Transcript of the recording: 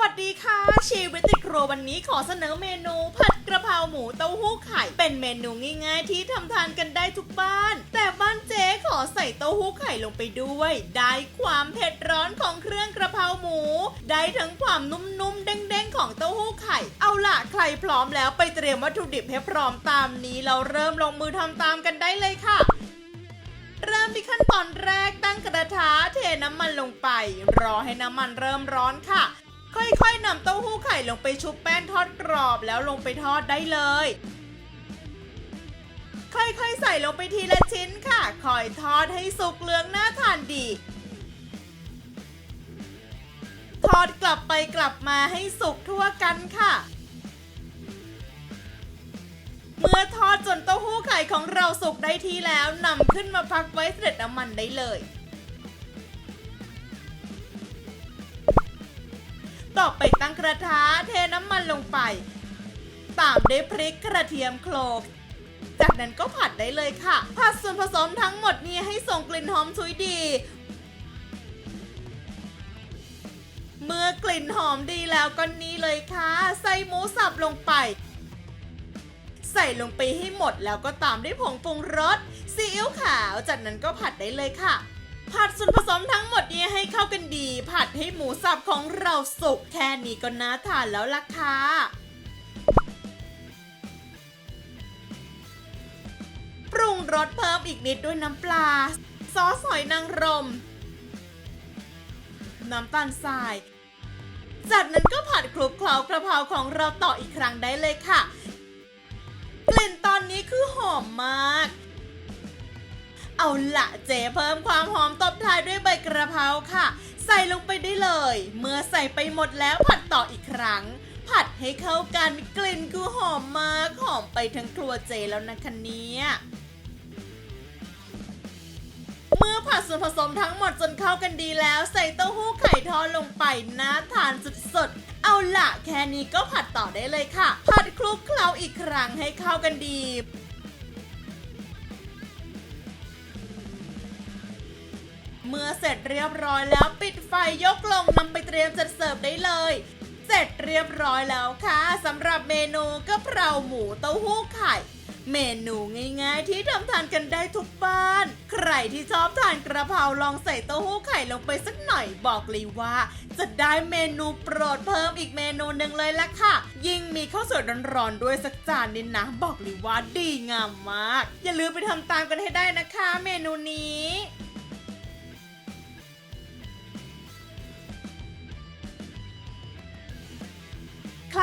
วัสดีค่ะชีวิตติดครัววันนี้ขอเสนอเมนู ผัดกระเพราหมูเต้าหู้ไข่ เป็นเมนูง่ายๆ ที่ทำทานกันได้ทุกบ้าน แต่บ้านเจ๊ขอใส่เต้าหู้ไข่ลงไปด้วย ได้ความเผ็ดร้อนของเครื่องกระเพราหมู ได้ทั้งความนุ่มๆเด้งๆของเต้าหู้ไข่ เอาล่ะใครพร้อมแล้วไปเตรียมวัตถุดิบให้พร้อมตามนี้เราเริ่มลงมือทำตามกันได้เลยค่ะเริ่มที่ขั้นตอนแรกตั้งกระทะเทน้ำมันลงไป รอให้น้ำมันเริ่มร้อนค่ะ ค่อยๆนำเต้าหู้ไข่ลงไปชุบแป้งทอดกรอบแล้วลงไปทอดได้เลย ค่อยๆใส่ลงไปทีละชิ้นค่ะ คอยทอดให้สุกเหลืองน่าทานดี ทอดกลับไปกลับมาให้สุกทั่วกันค่ะ เมื่อทอดจนเต้าหู้ไข่ของเราสุกได้ทีแล้วนำขึ้นมาพักไว้เสด็จน้ำมันได้เลย ต่อไปตั้งกระทะเทน้ำมันลงไป ตามด้วยพริกกระเทียมโคลกจากนั้นก็ผัดได้เลยค่ะ ผัดส่วนผสมทั้งหมดนี้ให้ส่งกลิ่นหอมชุยดี เมื่อกลิ่นหอมดีแล้วก็นี่เลยค่ะ ใส่หมูสับลงไป ใส่ลงไปให้หมดแล้วก็ตามด้วยผงปรุงรสซีอิ๊วขาว จากนั้นก็ผัดได้เลยค่ะ ผัดส่วนผสมทั้งหมดนี้ให้เข้ากันดี ผัดให้หมูสับของเราสุก แค่นี้ก็น่าทานแล้วล่ะค่ะปรุงรสเพิ่มอีกนิดด้วยน้ำปลา ซอสหอยนางรม น้ำตาลทราย จากนั้นก็ผัดคลุกเคล้ากระเพราของเราต่ออีกครั้งได้เลยค่ะ กลิ่นตอนนี้คือหอมมาก เอาละเจเพิ่มความหอมตบท้ายด้วยใบกระเพราค่ะ ใส่ลงไปได้เลย เมื่อใส่ไปหมดแล้วผัดต่ออีกครั้ง ผัดให้เข้ากันกลิ่นคือหอมมากหอมไปทั้งครัวเจแล้วนะคะเนี่ยเมื่อผัดส่วนผสมทั้งหมดจนเข้ากันดีแล้ว ใส่เต้าหู้ไข่ทอดลงไปน่าทานสุดๆเอาละแค่นี้ก็ผัดต่อได้เลยค่ะ ผัดคลุกเคล้าอีกครั้งให้เข้ากันดี เมื่อเสร็จเรียบร้อยแล้วปิดไฟยกลงนำไปเตรียมจัดเสิร์ฟได้เลย เสร็จเรียบร้อยแล้วค่ะสำหรับเมนูกะเพราหมูเต้าหู้ไข่ เมนูง่ายๆ ที่ทำทานกันได้ทุกบ้าน ใครที่ชอบทานกระเพราลองใส่เต้าหู้ไข่ลงไปสักหน่อยบอกเลยว่า จะได้เมนูโปรดเพิ่มอีกเมนูหนึ่งเลยละค่ะ ยิ่งมีข้าวสวยร้อนๆด้วยสักจานนี่นะบอกเลยว่าดีงามมาก อย่าลืมไปทำตามกันให้ได้นะคะ เมนูนี้